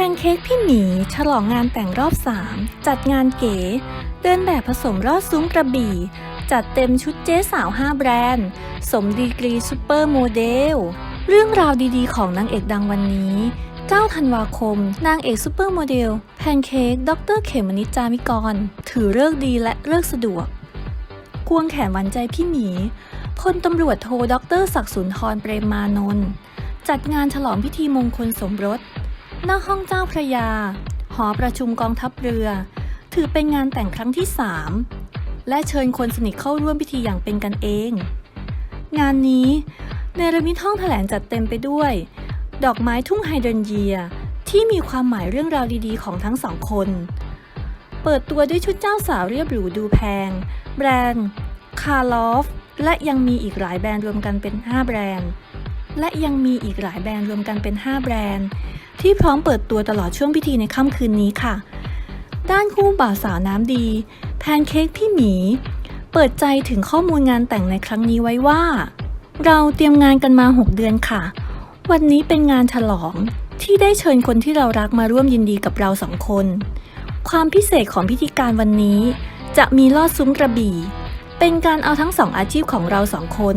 พนเค้กพี่หมีฉลองงานแต่งรอบ 3 จัดงานเก๋ เดินแบบผสมรอดซุ้มกระบี่ จัดเต็มชุดเจ๊สาว 5 แบรนด์ สมดีกรีซูเปอร์โมเดล เรื่องราวดีๆ ของนางเอกดังวันนี้9ธันวาคม นางเอกซูเปอร์โมเดล แพนเค้กดรเขมนิจจามิกร ถือเลิกดีและเลิกสะดวก ควงแขนวันใจพี่หมีพลตำรวจโทดรศักดิ์สุนทรเปรมมานนท์จัดงานฉลองพิธีมงคลสมรส หน้าห้องเจ้าพระยา หอประชุมกองทัพเรือ ถือเป็นงานแต่งครั้งที่3และเชิญคนสนิทเข้าร่วมพิธีอย่างเป็นกันเอง งานนี้เนรมิตห้องแถลงจัดเต็มไปด้วย ดอกไม้ทุ่งไฮเดรนเยียที่มีความหมายเรื่องราวดีๆ ของทั้งสองคน เปิดตัวด้วยชุดเจ้าสาวเรียบหรูดูแพง แบรนด์ คาร์ลอฟ และยังมีอีกหลายแบรนด์รวมกันเป็น 5 แบรนด์ และยังมีอีกหลายแบรนด์รวมกันเป็น 5 แบรนด์ ที่พร้อมเปิดตัวตลอดช่วงพิธีในค่ำคืนนี้ค่ะ ด้านคู่บ่าวสาวน้ำดี แพนเค้กพี่หมี เปิดใจถึงข้อมูลงานแต่งในครั้งนี้ไว้ว่า เราเตรียมงานกันมา 6 เดือนค่ะ วันนี้เป็นงานฉลองที่ได้เชิญคนที่เรารักมาร่วมยินดีกับเราสองคน ความพิเศษของพิธีการวันนี้ จะมีลอดซุ้มกระบี่ เป็นการเอาทั้งสองอาชีพของเราสองคน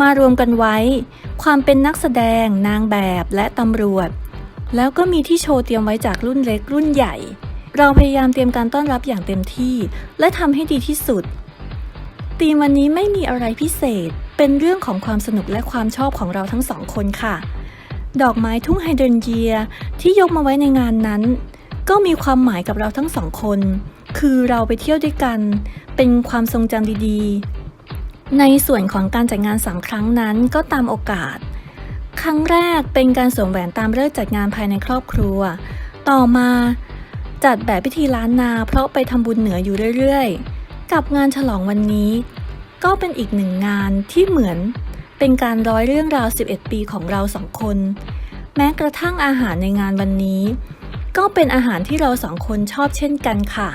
มารวมกันไว้ ความเป็นนักแสดง นางแบบและตำรวจ แล้วก็มีที่โชว์เตรียมไว้จากรุ่นเล็กรุ่นใหญ่ เราพยายามเตรียมการต้อนรับอย่างเต็มที่ และทำให้ดีที่สุดธีมวันนี้ไม่มีอะไรพิเศษ เป็นเรื่องของความสนุกและความชอบของเราทั้งสองคนค่ะ ดอกไม้ทุ่งไฮเดรนเยียที่ยกมาไว้ในงานนั้น ก็มีความหมายกับเราทั้งสองคน คือเราไปเที่ยวด้วยกัน เป็นความทรงจำดีๆ ในส่วนของการจัดงานสามครั้งนั้นก็ตามโอกาส ครั้งแรกเป็นการสวมแหวนตามเลิกจัดงานภายในครอบครัว ต่อมาจัดแบบพิธีล้านนาเพราะไปทำบุญเหนืออยู่เรื่อยๆ กับงานฉลองวันนี้ ก็เป็นอีกหนึ่งงานที่เหมือนเป็นการร้อยเรื่องราว 11 ปีของเราสองคน แม้กระทั่งอาหารในงานวันนี้ ก็เป็นอาหารที่เราสองคนชอบเช่นกันค่ะ